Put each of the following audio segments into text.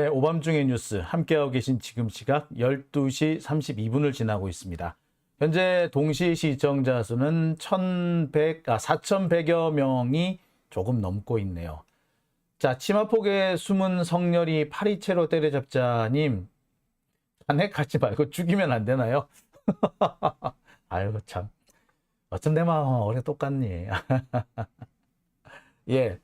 네, 오밤중의 뉴스 함께하고 계신 지금 시각 12시 32분을 지나고 있습니다. 현재 동시 시청자 수는 1100, 아, 4100여 명이 조금 넘고 있네요. 자, 치마폭의 숨은 성렬이 파리채로 때려잡자님, 자네 가지 말고 죽이면 안 되나요? 아이고, 참. 어쩜 내 마음 올해 똑같니? 예.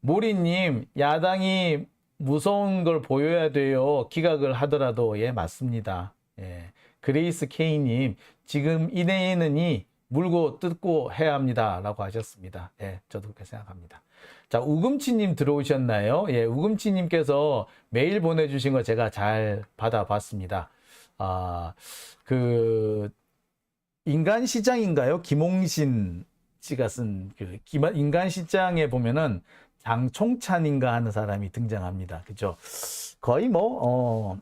모리님, 야당이 무서운 걸 보여야 돼요. 기각을 하더라도, 예, 맞습니다. 예. 그레이스 K님, 지금 이내에는이 물고 뜯고 해야 합니다. 라고 하셨습니다. 예, 저도 그렇게 생각합니다. 자, 우금치님 들어오셨나요? 예, 우금치님께서 메일 보내주신 거 제가 잘 받아봤습니다. 아, 그, 인간 시장인가요? 김홍신 씨가 쓴그 인간 시장에 보면은 장총찬인가 하는 사람이 등장합니다. 그죠? 거의 뭐, 어,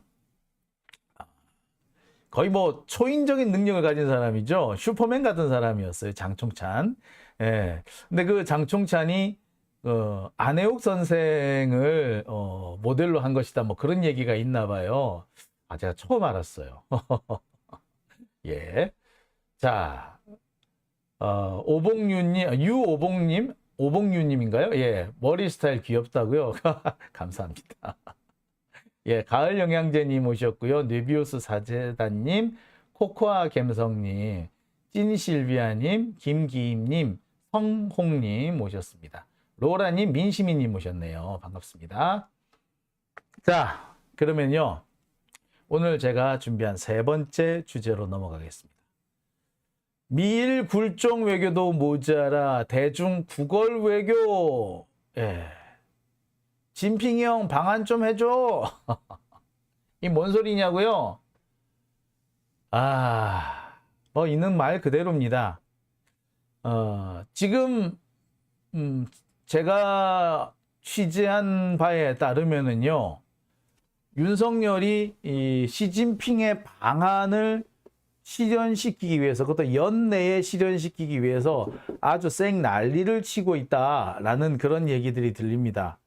거의 뭐 초인적인 능력을 가진 사람이죠. 슈퍼맨 같은 사람이었어요. 장총찬. 예. 근데 그 장총찬이 어, 안혜욱 선생을 어, 모델로 한 것이다. 뭐 그런 얘기가 있나 봐요. 아, 제가 처음 알았어요. 예. 자, 어, 오봉유님, 유오봉님, 오봉유님인가요? 예, 머리 스타일 귀엽다고요? 감사합니다. 예, 가을 영양제님 오셨고요. 네비우스 사제단님, 코코아 갬성님, 찐실비아님, 김기임님, 성홍님 오셨습니다. 로라님, 민시미님 오셨네요. 반갑습니다. 자, 그러면요. 오늘 제가 준비한 세 번째 주제로 넘어가겠습니다. 미일 굴종 외교도 모자라 대중 구걸 외교. 예. 진핑이 형 방한 좀 해줘. 이 뭔 소리냐고요? 아, 뭐 있는 말 그대로입니다. 어, 지금 음, 제가 취재한 바에 따르면은요, 윤석열이 이 시진핑의 방안을 실현시키기 위해서, 그것도 연내에 실현시키기 위해서 아주 쌩 난리를 치고 있다라는 그런 얘기들이 들립니다.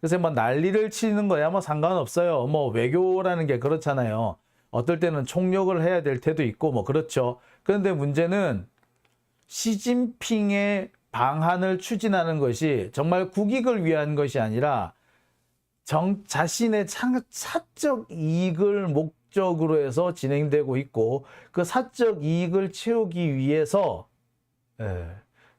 그래서 뭐 난리를 치는 거야 뭐 상관없어요. 뭐 외교라는 게 그렇잖아요. 어떨 때는 총력을 해야 될 때도 있고 뭐 그렇죠. 그런데 문제는 시진핑의 방안을 추진하는 것이 정말 국익을 위한 것이 아니라 정 자신의 사적 이익을 목 적으로 해서 진행되고 있고 그 사적 이익을 채우기 위해서 예,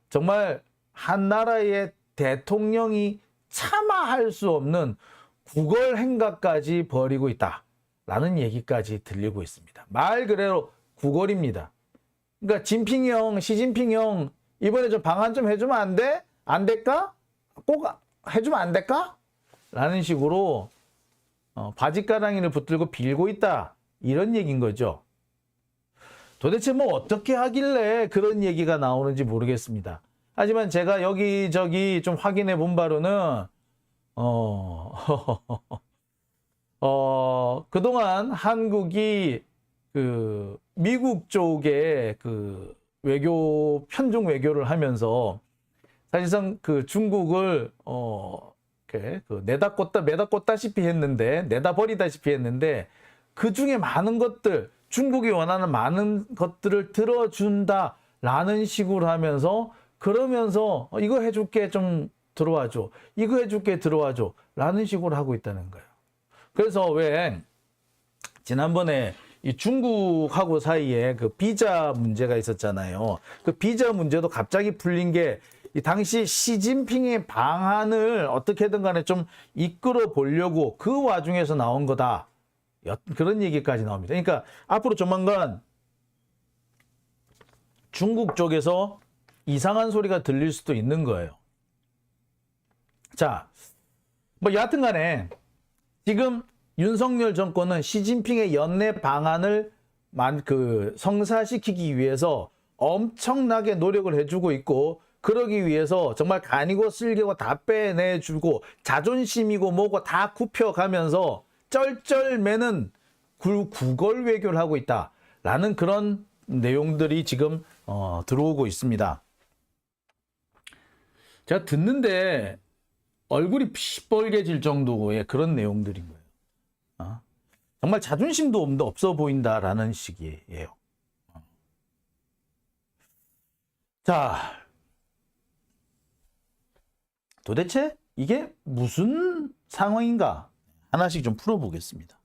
정말 한 나라의 대통령이 참아할 수 없는 구걸 행각까지 벌이고 있다라는 얘기까지 들리고 있습니다. 말 그대로 구걸입니다. 그러니까 진핑 형, 시진핑 형 이번에 좀 방안 좀 해주면 안 돼? 안 될까? 꼭 해주면 안 될까? 라는 식으로 어, 바지가랑이를 붙들고 빌고 있다 이런 얘기인 거죠. 도대체 뭐 어떻게 하길래 그런 얘기가 나오는지 모르겠습니다. 하지만 제가 여기저기 좀 확인해 본 바로는, 어, 어, 그동안 한국이 그 미국 쪽에 그 외교, 편중 외교를 하면서 사실상 그 중국을, 어, 그 내다 꽂다, 매다 꽂다시피 했는데, 내다 버리다시피 했는데, 그 중에 많은 것들, 중국이 원하는 많은 것들을 들어준다라는 식으로 하면서 그러면서 어, 이거 해줄게 좀 들어와줘. 이거 해줄게 들어와줘. 라는 식으로 하고 있다는 거예요. 그래서 왜 지난번에 이 중국하고 사이에 그 비자 문제가 있었잖아요. 그 비자 문제도 갑자기 풀린 게이 당시 시진핑의 방안을 어떻게든 간에 좀 이끌어 보려고 그 와중에서 나온 거다. 그런 얘기까지 나옵니다. 그러니까 앞으로 조만간 중국 쪽에서 이상한 소리가 들릴 수도 있는 거예요. 자, 뭐 여하튼 간에 지금 윤석열 정권은 시진핑의 연내 방안을 그 성사시키기 위해서 엄청나게 노력을 해주고 있고 그러기 위해서 정말 간이고 쓸개고 다 빼내주고 자존심이고 뭐고 다 굽혀가면서 쩔쩔매는 구걸 외교를 하고 있다 라는 그런 내용들이 지금 어, 들어오고 있습니다. 제가 듣는데 얼굴이 피뻘개질 정도의 그런 내용들인 거예요. 정말 자존심도 없- 없어 보인다라는 식이에요. 자, 도대체 이게 무슨 상황인가? 하나씩 좀 풀어보겠습니다.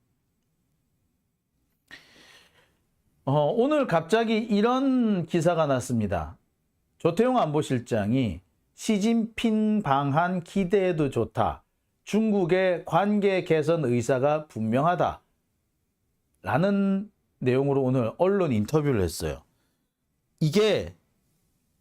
어, 오늘 갑자기 이런 기사가 났습니다. 조태용 안보실장이 시진핑 방한 기대해도 좋다. 중국의 관계 개선 의사가 분명하다. 라는 내용으로 오늘 언론 인터뷰를 했어요. 이게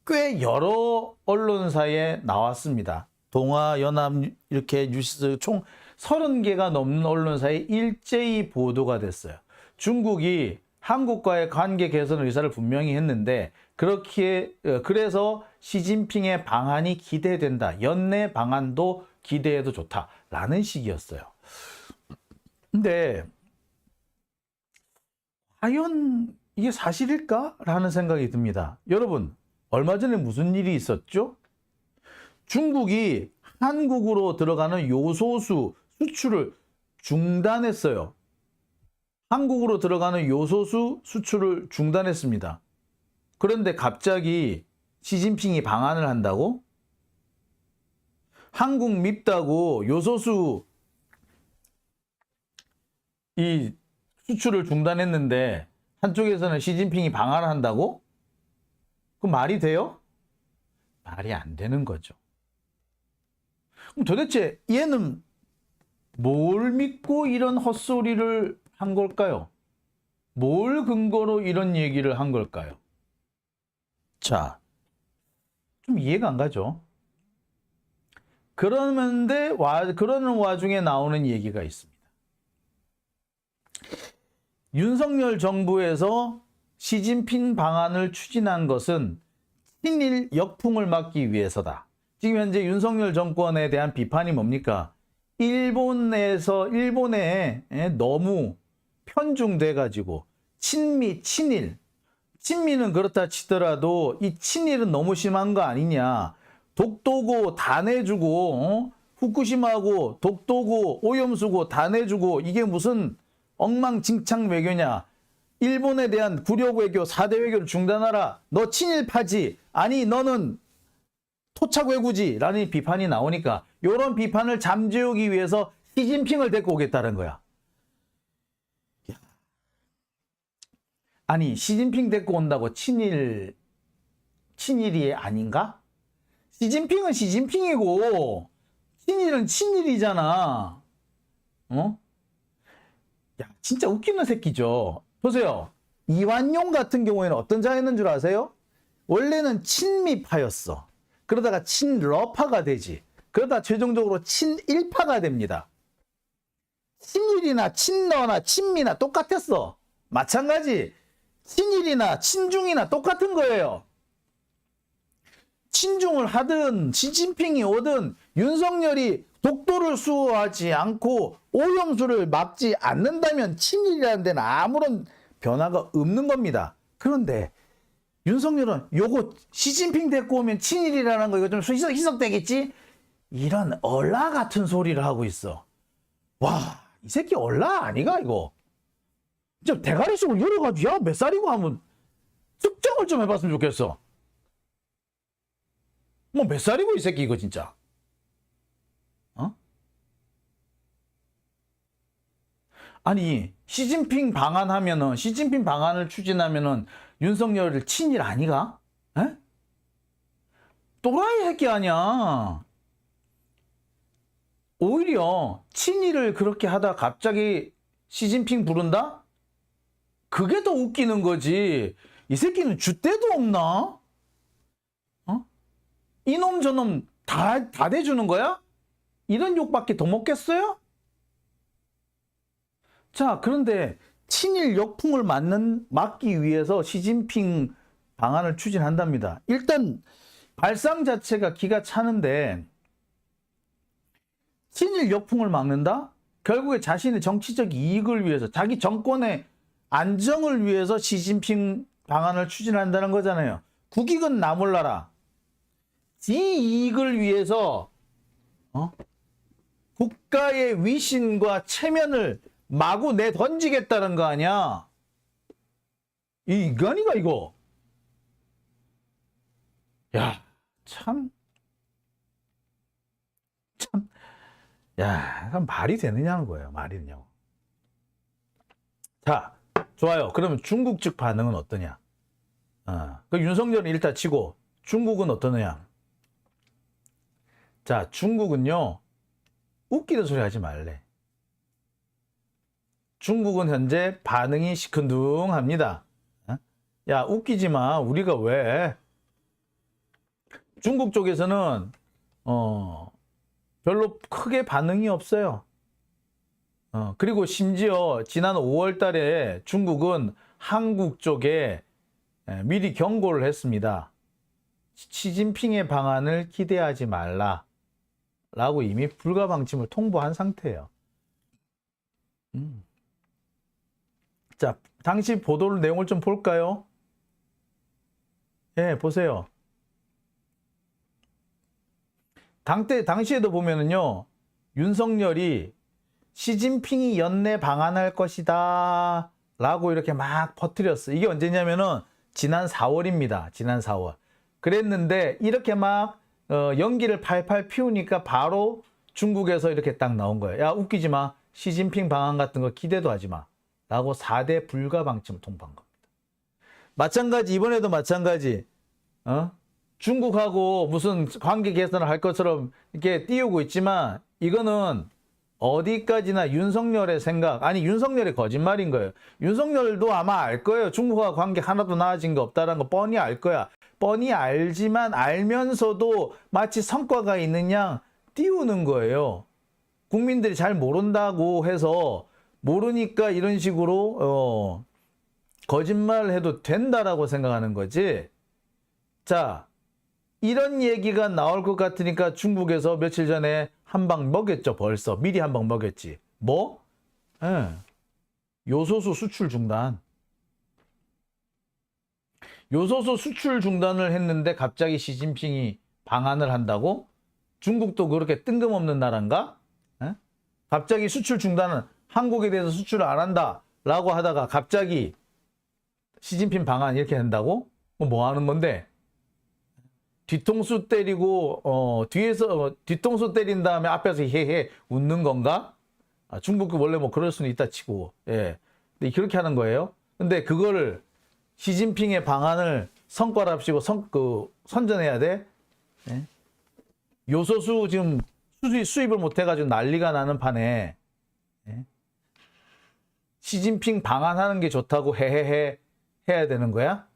꽤 여러 언론사에 나왔습니다. 동아 연합 이렇게 뉴스 총 30개가 넘는 언론사에 일제히 보도가 됐어요. 중국이 한국과의 관계 개선 의사를 분명히 했는데 그렇게 어, 그래서 시진핑의 방안이 기대된다. 연내 방안도 기대해도 좋다라는 식이었어요. 근데 과연 이게 사실일까라는 생각이 듭니다. 여러분, 얼마 전에 무슨 일이 있었죠? 중국이 한국으로 들어가는 요소수 수출을 중단했어요. 한국으로 들어가는 요소수 수출을 중단했습니다. 그런데 갑자기 시진핑이 방한을 한다고? 한국 밉다고 요소수 이 수출을 중단했는데 한쪽에서는 시진핑이 방한을 한다고? 그 말이 돼요? 말이 안 되는 거죠. 그럼 도대체 얘는 뭘 믿고 이런 헛소리를 한 걸까요? 뭘 근거로 이런 얘기를 한 걸까요? 자, 좀 이해가 안 가죠? 그러는데, 와, 그러는 와중에 나오는 얘기가 있습니다. 윤석열 정부에서 시진핑 방안을 추진한 것은 친일 역풍을 막기 위해서다. 지금 현재 윤석열 정권에 대한 비판이 뭡니까? 일본에서 일본에 예, 너무 편중돼 가지고 친미 친일. 친미는 그렇다 치더라도 이 친일은 너무 심한 거 아니냐? 독도고 다 내주고 어? 후쿠시마고 독도고 오염수고 다 내주고 이게 무슨 엉망진창 외교냐? 일본에 대한 굴욕 외교 4대 외교를 중단하라. 너 친일파지. 아니 너는 토착 외구지라는 비판이 나오니까 이런 비판을 잠재우기 위해서 시진핑을 데리고 오겠다는 거야. 야. 아니 시진핑 데리고 온다고 친일 친일이 아닌가? 시진핑은 시진핑이고 친일은 친일이잖아. 어? 야 진짜 웃기는 새끼죠. 보세요. 이완용 같은 경우에는 어떤 자였는 줄 아세요? 원래는 친미파였어. 그러다가 친러파가 되지. 그러다 최종적으로 친일파가 됩니다. 친일이나 친러나 친미나 똑같았어. 마찬가지. 친일이나 친중이나 똑같은 거예요. 친중을 하든 시진핑이 오든 윤석열이 독도를 수호하지 않고 오염수를 막지 않는다면 친일이라는 데는 아무런 변화가 없는 겁니다. 그런데 윤석열은 요거 시진핑 데리고 오면 친일이라는 거 이거 좀 희석, 희석되겠지? 이런 얼라 같은 소리를 하고 있어. 와, 이 새끼 얼라 아니가 이거? 진짜 대가리 속을 열어가지고 야 몇 살이고 하면 측정을 좀 해봤으면 좋겠어. 뭐 몇 살이고 이 새끼 이거 진짜. 어? 아니 시진핑 방안 하면은 시진핑 방안을 추진하면은 윤석열을 친일 아니가? 에? 또라이 새끼 아니야. 오히려 친일을 그렇게 하다 갑자기 시진핑 부른다? 그게 더 웃기는 거지. 이 새끼는 줏대도 없나? 어? 이놈 저놈 다, 다 대주는 거야? 이런 욕밖에 더 먹겠어요? 자, 그런데 친일 역풍을 맞는, 막기 위해서 시진핑 방안을 추진한답니다. 일단 발상 자체가 기가 차는데 친일 역풍을 막는다? 결국에 자신의 정치적 이익을 위해서 자기 정권의 안정을 위해서 시진핑 방안을 추진한다는 거잖아요. 국익은 나 몰라라. 지 이익을 위해서 어? 국가의 위신과 체면을 마구 내 던지겠다는 거 아니야? 이 인간이가 이거. 야, 참. 참. 야, 말이 되느냐는 거예요. 말이 되냐고. 자, 좋아요. 그러면 중국 측 반응은 어떠냐? 어, 그 윤석열은 일단 치고 중국은 어떠느냐? 자, 중국은요. 웃기는 소리 하지 말래. 중국은 현재 반응이 시큰둥합니다. 어? 야, 웃기지 마. 우리가 왜? 중국 쪽에서는 어, 별로 크게 반응이 없어요. 어, 그리고 심지어 지난 5월 달에 중국은 한국 쪽에 에, 미리 경고를 했습니다. 시진핑의 방안을 기대하지 말라. 라고 이미 불가 방침을 통보한 상태예요. 음. 자, 당시 보도 내용을 좀 볼까요? 예, 보세요. 당때, 당시에도 보면은요, 윤석열이 시진핑이 연내 방한할 것이다. 라고 이렇게 막 퍼뜨렸어. 이게 언제냐면은 지난 4월입니다. 지난 4월. 그랬는데 이렇게 막 어, 연기를 팔팔 피우니까 바로 중국에서 이렇게 딱 나온 거예요. 야, 웃기지 마. 시진핑 방한 같은 거 기대도 하지 마. 라고 4대 불가 방침을 통보한 겁니다. 마찬가지, 이번에도 마찬가지. 어? 중국하고 무슨 관계 개선을 할 것처럼 이렇게 띄우고 있지만 이거는 어디까지나 윤석열의 생각, 아니 윤석열의 거짓말인 거예요. 윤석열도 아마 알 거예요. 중국과 관계 하나도 나아진 거 없다는 거 뻔히 알 거야. 뻔히 알지만 알면서도 마치 성과가 양 띄우는 거예요. 국민들이 잘 모른다고 해서 모르니까 이런 식으로 어, 거짓말을 해도 된다라고 생각하는 거지. 자, 이런 얘기가 나올 것 같으니까 중국에서 며칠 전에 한 방 먹였죠, 벌써. 미리 한 방 먹였지. 뭐? 예. 요소수 수출 중단. 요소수 수출 중단을 했는데 갑자기 시진핑이 방한을 한다고? 중국도 그렇게 뜬금없는 나라인가? 예? 갑자기 수출 중단은 한국에 대해서 수출을 안 한다. 라고 하다가 갑자기 시진핑 방한 이렇게 한다고? 뭐 하는 건데? 뒤통수 때리고 어 뒤에서 어, 뒤통수 때린 다음에 앞에서 헤헤 웃는 건가? 아, 중국도 원래 뭐 그럴 수는 있다 치고 예. 근데 그렇게 하는 거예요. 근데 그거를 시진핑의 방안을 성과랍시고 선, 그, 선전해야 돼. 예? 요소수 지금 수입, 수입을 못 해가지고 난리가 나는 판에 예? 시진핑 방안하는 게 좋다고 헤헤헤 해야 되는 거야?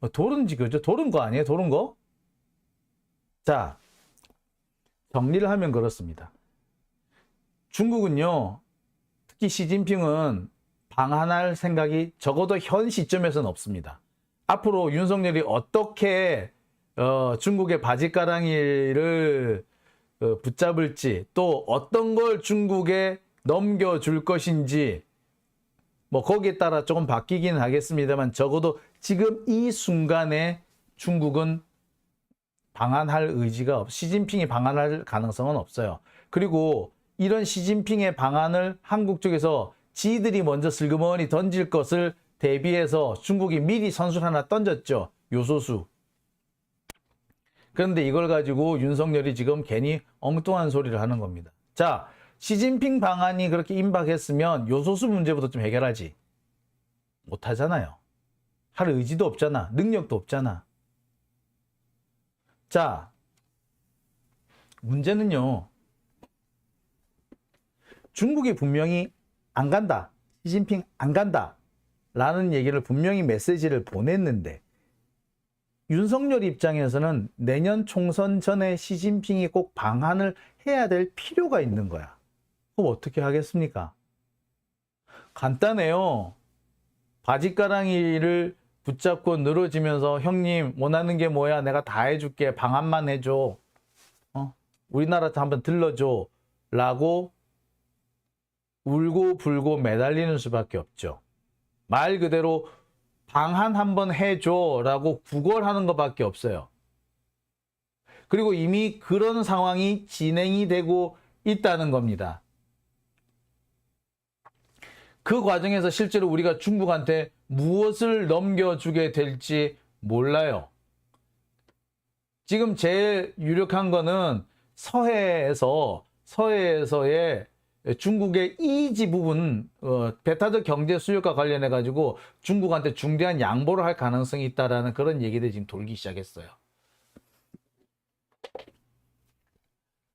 뭐 도른지 그죠? 도른 거 아니에요? 도른 거? 자, 정리를 하면 그렇습니다. 중국은요, 특히 시진핑은 방한할 생각이 적어도 현 시점에서는 없습니다. 앞으로 윤석열이 어떻게 어, 중국의 바지가랑이를 어, 붙잡을지 또 어떤 걸 중국에 넘겨줄 것인지 뭐 거기에 따라 조금 바뀌기는 하겠습니다만 적어도 지금 이 순간에 중국은 방한할 의지가 없, 시진핑이 방한할 가능성은 없어요. 그리고 이런 시진핑의 방안을 한국 쪽에서 지들이 먼저 슬그머니 던질 것을 대비해서 중국이 미리 선수 하나 던졌죠. 요소수. 그런데 이걸 가지고 윤석열이 지금 괜히 엉뚱한 소리를 하는 겁니다. 자, 시진핑 방안이 그렇게 임박했으면 요소수 문제부터 좀 해결하지. 못하잖아요. 할 의지도 없잖아. 능력도 없잖아. 자, 문제는요. 중국이 분명히 안 간다. 시진핑 안 간다. 라는 얘기를 분명히 메시지를 보냈는데 윤석열 입장에서는 내년 총선 전에 시진핑이 꼭 방한을 해야 될 필요가 있는 거야. 그럼 어떻게 하겠습니까? 간단해요. 바지가랑이를 붙잡고 늘어지면서 형님 원하는 게 뭐야? 내가 다 해줄게. 방안만 해줘. 어? 우리나라한테 한번 들러줘. 라고 울고 불고 매달리는 수밖에 없죠. 말 그대로 방한 한번 해줘. 라고 구걸하는 것밖에 없어요. 그리고 이미 그런 상황이 진행이 되고 있다는 겁니다. 그 과정에서 실제로 우리가 중국한테 무엇을 넘겨주게 될지 몰라요. 지금 제일 유력한 거는 서해에서 서해에서의 중국의 이지 부분 어, 베타드 경제 수요과 관련해 가지고 중국한테 중대한 양보를 할 가능성이 있다라는 그런 얘기들이 지금 돌기 시작했어요.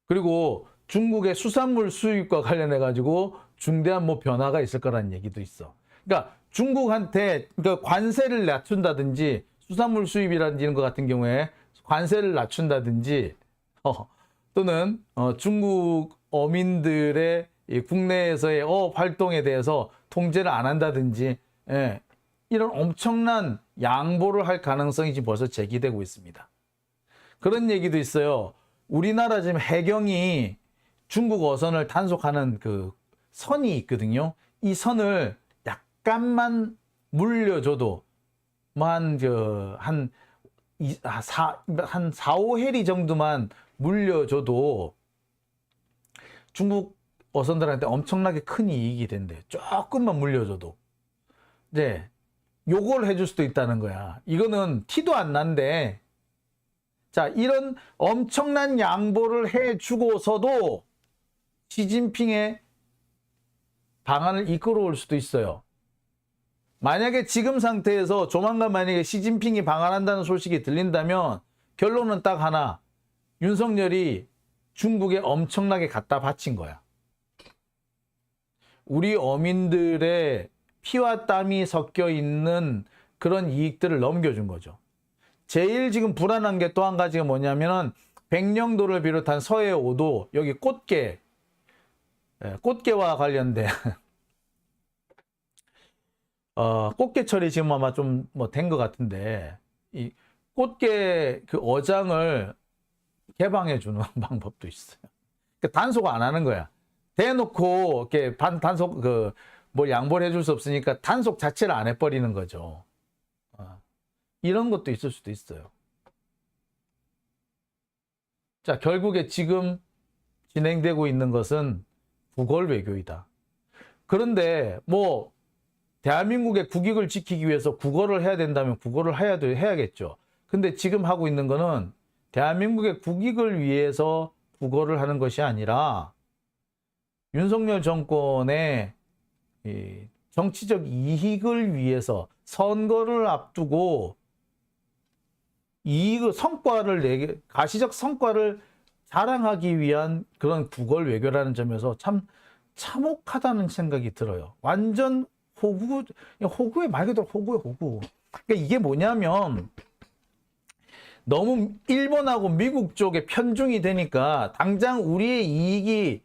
그리고 중국의 수산물 수입과 관련해 가지고 중대한 뭐 변화가 있을 거라는 얘기도 있어. 그러니까 중국한테 그러니까 관세를 낮춘다든지 수산물 수입이라든지 이런 것 같은 경우에 관세를 낮춘다든지 어, 또는 어, 중국 어민들의 이 국내에서의 어업 활동에 대해서 통제를 안 한다든지 예, 이런 엄청난 양보를 할 가능성이 지금 벌써 제기되고 있습니다. 그런 얘기도 있어요. 우리나라 지금 해경이 중국 어선을 단속하는 그 선이 있거든요. 이 선을 약간만 물려줘도 아, 사, 한 4, 5해리 정도만 물려줘도 중국 어선들한테 엄청나게 큰 이익이 된대. 조금만 물려줘도. 네. 요걸 해줄 수도 있다는 거야. 이거는 티도 안 난데. 자, 이런 엄청난 양보를 해주고서도 시진핑의 방안을 이끌어올 수도 있어요. 만약에 지금 상태에서 조만간 만약에 시진핑이 방한한다는 소식이 들린다면 결론은 딱 하나. 윤석열이 중국에 엄청나게 갖다 바친 거야. 우리 어민들의 피와 땀이 섞여 있는 그런 이익들을 넘겨준 거죠. 제일 지금 불안한 게 또 한 가지가 뭐냐면은 백령도를 비롯한 서해 오도 여기 꽃게 예, 꽃게와 관련된 어, 꽃게철이 지금 아마 좀 뭐 된 것 같은데 이 꽃게 그 어장을 개방해 주는 방법도 있어요. 그러니까 단속 안 하는 거야. 대놓고 이렇게 반 단속 그 뭘 양보를 해줄 수 없으니까 단속 자체를 안 해버리는 거죠. 어. 이런 것도 있을 수도 있어요. 자, 결국에 지금 진행되고 있는 것은 구걸 외교이다. 그런데 뭐 대한민국의 국익을 지키기 위해서 국어를 해야 된다면 국어를 해야 돼, 해야겠죠. 근데 지금 하고 있는 거는 대한민국의 국익을 위해서 국어를 하는 것이 아니라 윤석열 정권의 이 정치적 이익을 위해서 선거를 앞두고 이익 성과를 내게 가시적 성과를 자랑하기 위한 그런 구걸 외교라는 점에서 참 참혹하다는 생각이 들어요. 완전 호구 호구의 말 그대로 호구의 호구. 그러니까 이게 뭐냐면 너무 일본하고 미국 쪽에 편중이 되니까 당장 우리의 이익이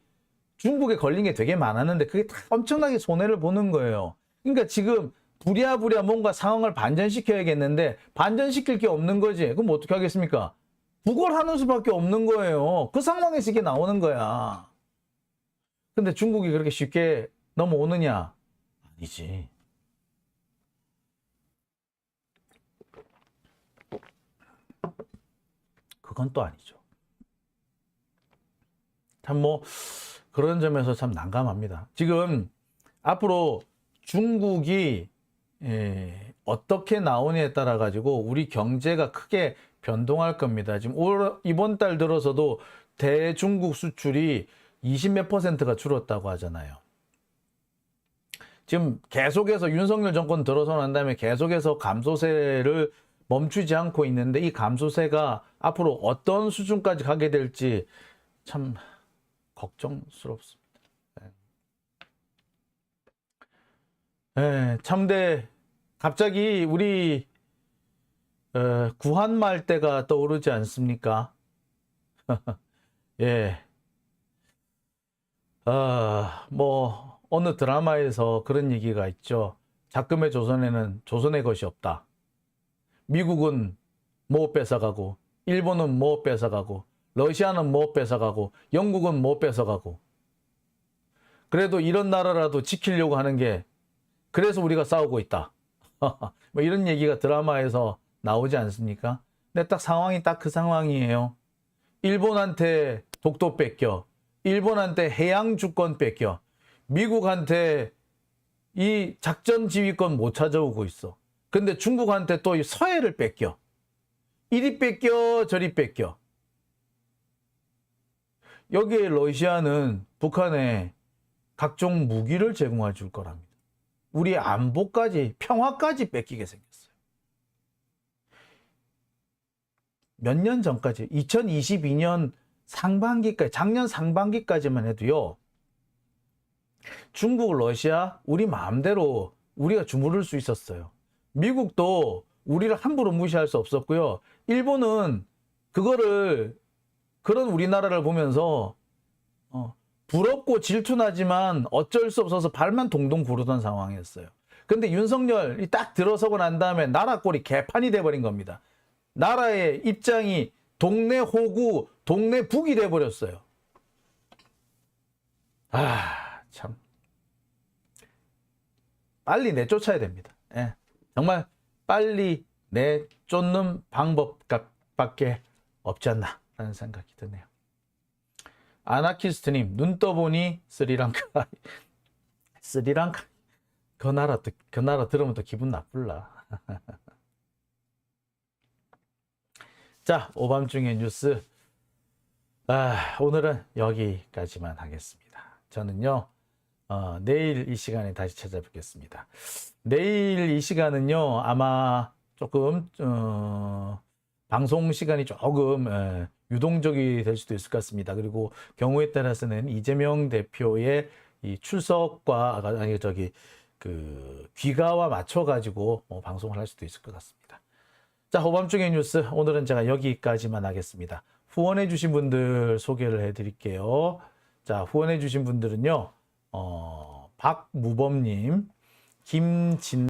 중국에 걸린 게 되게 많았는데 그게 다 엄청나게 손해를 보는 거예요. 그러니까 지금 부랴부랴 뭔가 상황을 반전시켜야겠는데 반전시킬 게 없는 거지. 그럼 어떻게 하겠습니까? 구걸하는 수밖에 없는 거예요. 그 상황에서 이게 나오는 거야. 근데 중국이 그렇게 쉽게 넘어오느냐? 아니지. 그건 또 아니죠. 참 뭐 그런 점에서 참 난감합니다. 지금 앞으로 중국이 예, 어떻게 나오냐에 따라 가지고 우리 경제가 크게 변동할 겁니다. 지금 올 이번 달 들어서도 대중국 수출이 20몇 퍼센트가 줄었다고 하잖아요. 지금 계속해서 윤석열 정권 들어서 난 다음에 계속해서 감소세를 멈추지 않고 있는데 이 감소세가 앞으로 어떤 수준까지 가게 될지 참 걱정스럽습니다. 네. 네, 참대 갑자기 우리 어, 구한말 때가 떠오르지 않습니까? 예. 아, 뭐 어느 드라마에서 그런 얘기가 있죠. 작금의 조선에는 조선의 것이 없다. 미국은 뭐 뺏어가고, 일본은 뭐 뺏어가고, 러시아는 뭐 뺏어가고, 영국은 뭐 뺏어가고. 그래도 이런 나라라도 지키려고 하는 게, 그래서 우리가 싸우고 있다. 뭐 이런 얘기가 드라마에서 나오지 않습니까? 근데 딱 상황이 딱 그 상황이에요. 일본한테 독도 뺏겨. 일본한테 해양 주권 뺏겨. 미국한테 이 작전 지휘권 못 찾아오고 있어. 근데 중국한테 또 이 서해를 뺏겨. 이리 뺏겨, 저리 뺏겨. 여기에 러시아는 북한에 각종 무기를 제공해 줄 거랍니다. 우리 안보까지, 평화까지 뺏기게 생겼어요. 몇 년 전까지, 2022년 상반기까지, 작년 상반기까지만 해도요, 중국, 러시아, 우리 마음대로 우리가 주무를 수 있었어요. 미국도 우리를 함부로 무시할 수 없었고요. 일본은 그거를 그런 우리나라를 보면서 어, 부럽고 질투나지만 어쩔 수 없어서 발만 동동 구르던 상황이었어요. 근데 윤석열이 딱 들어서고 난 다음에 나라 꼴이 개판이 돼버린 겁니다. 나라의 입장이 동네 호구, 동네 북이 돼버렸어요. 아, 참. 빨리 내쫓아야 됩니다. 예. 정말 빨리 내쫓는 방법밖에 없지 않나 라는 생각이 드네요. 아나키스트님 눈 떠보니 스리랑카 스리랑카 그 나라 또- 그 나라 들으면 또 기분 나쁠라. 자 오밤중의 뉴스 아, 오늘은 여기까지만 하겠습니다. 저는요 어, 내일 이 시간에 다시 찾아뵙겠습니다. 내일 이 시간은요 아마 조금 어, 방송 시간이 조금 에, 유동적이 될 수도 있을 것 같습니다. 그리고 경우에 따라서는 이재명 대표의 이 출석과 아니 저기 그 귀가와 맞춰 가지고 뭐 방송을 할 수도 있을 것 같습니다. 자, 호밤중의 뉴스 오늘은 제가 여기까지만 하겠습니다. 후원해 주신 분들 소개를 해 드릴게요. 자, 후원해 주신 분들은요. 어, 박무범 님, 김진